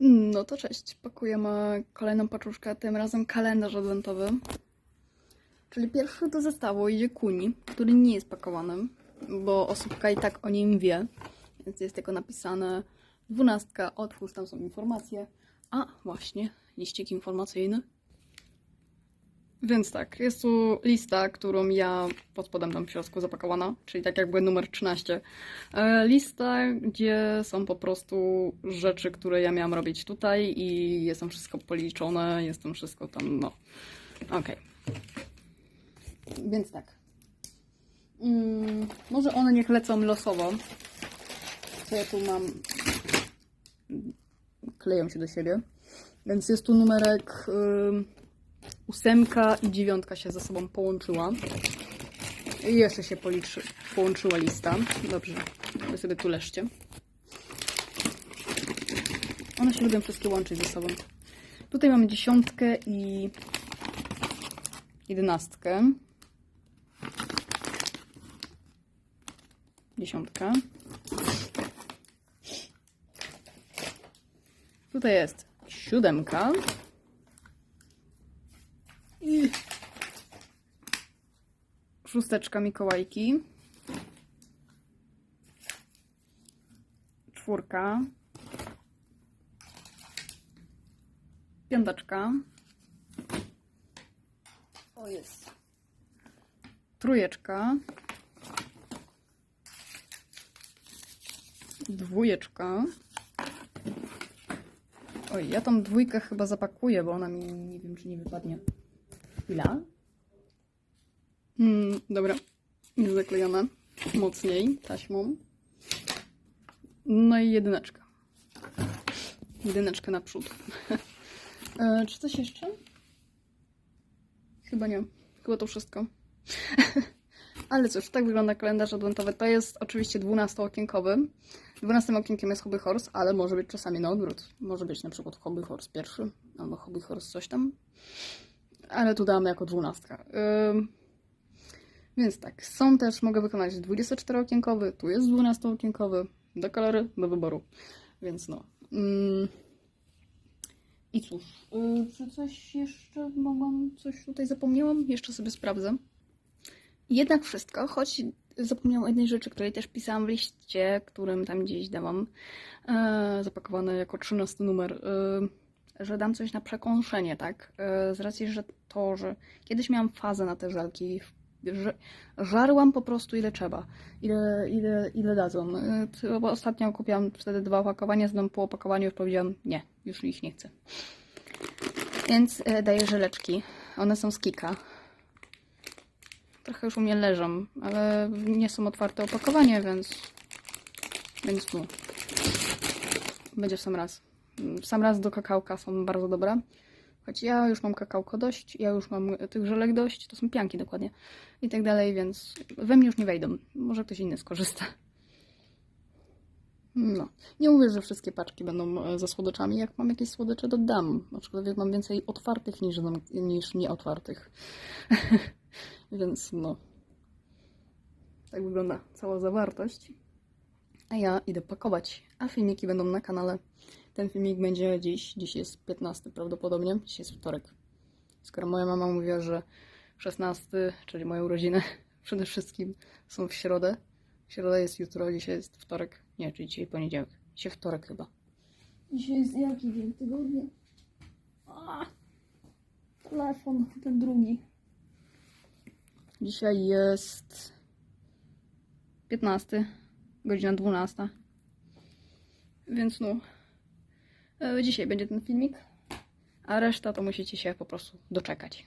No to cześć. Pakujemy kolejną paczuszkę, tym razem kalendarz adwentowy. Czyli pierwszy do zestawu idzie kuni, który nie jest pakowany, bo osóbka i tak o nim wie. Więc jest tylko napisane dwunastka, otwórz, tam są informacje. A, właśnie, liścik informacyjny. Więc tak, jest tu lista, którą ja pod spodem tam w środku zapakowana, czyli tak jakby numer 13. E, Lista, gdzie są po prostu rzeczy, które ja miałam robić tutaj i jest tam wszystko policzone, jest tam wszystko tam, no. Okej. Więc tak. Mm, może one niech lecą losowo. Co ja tu mam? Kleją się do siebie. Więc jest tu numerek ym, ósemka i dziewiątka się ze sobą połączyła. I jeszcze się policzy, połączyła lista. Dobrze, wy sobie tu leżcie. One się lubią wszystkie łączyć ze sobą. Tutaj mamy dziesiątkę i jedenastkę. Dziesiątka. Tutaj jest siódemka. I szósteczka Mikołajki. Czwórka. Piąteczka. O jest. Trójeczka. Dwójeczka. Oj, ja tą dwójkę chyba zapakuję, bo ona mi nie wiem, czy nie wypadnie. Chwila. Mm, dobra. Jest zaklejona mocniej taśmą. No i jedyneczka. Jedyneczkę naprzód. e, czy coś jeszcze? Chyba nie. Chyba to wszystko. Ale cóż, tak wygląda kalendarz adwentowy. To jest oczywiście 12-okienkowy. 12 okienkiem jest Hobby Horse, ale może być czasami na odwrót. Może być na przykład Hobby Horse pierwszy, albo Hobby Horse coś tam. Ale tu damy jako 12. Ym, więc tak, są też, mogę wykonać 24-okienkowy, tu jest 12-okienkowy, do kolory, do wyboru. Więc no. Ym, I cóż, yy, czy coś jeszcze mogłam, coś tutaj zapomniałam? Jeszcze sobie sprawdzę. Jednak wszystko, choć zapomniałam jednej rzeczy, której też pisałam w liście, którym tam gdzieś dałam, e, zapakowane jako 13 numer, e, że dam coś na przekąszenie, tak? E, z racji, że to, że kiedyś miałam fazę na te żelki, że żarłam po prostu ile trzeba, ile, ile, ile dadzą. Bo ostatnio kupiłam wtedy dwa opakowania, znam po opakowaniu już powiedziałam, nie, już ich nie chcę. Więc e, daję żeleczki. One są z Kika. Trochę już u mnie leżą, ale nie są otwarte opakowanie, więc. Więc no. Będzie w sam raz. W sam raz do kakałka są bardzo dobre. Ja już mam kakałko dość, ja już mam tych żelek dość, to są pianki dokładnie. I tak dalej, więc we mnie już nie wejdą. Może ktoś inny skorzysta. No. Nie mówię, że wszystkie paczki będą e, ze słodyczami. Jak mam jakieś słodycze, to dam. Aczkolwiek mam więcej otwartych niż, niż nieotwartych. Więc no. Tak wygląda cała zawartość. A ja idę pakować. A filmiki będą na kanale. Ten filmik będzie dziś. Dziś jest 15 prawdopodobnie. Dziś jest wtorek. Skoro moja mama mówiła, że 16, czyli moje urodziny, przede wszystkim są w środę. Środa jest jutro, dzisiaj jest wtorek. Nie, czyli dzisiaj poniedziałek. Dzisiaj wtorek chyba. Dzisiaj jest jaki dzień tygodnia? A, telefon, ten drugi. Dzisiaj jest 15, godzina 12. Więc no, dzisiaj będzie ten filmik, a reszta to musicie się po prostu doczekać.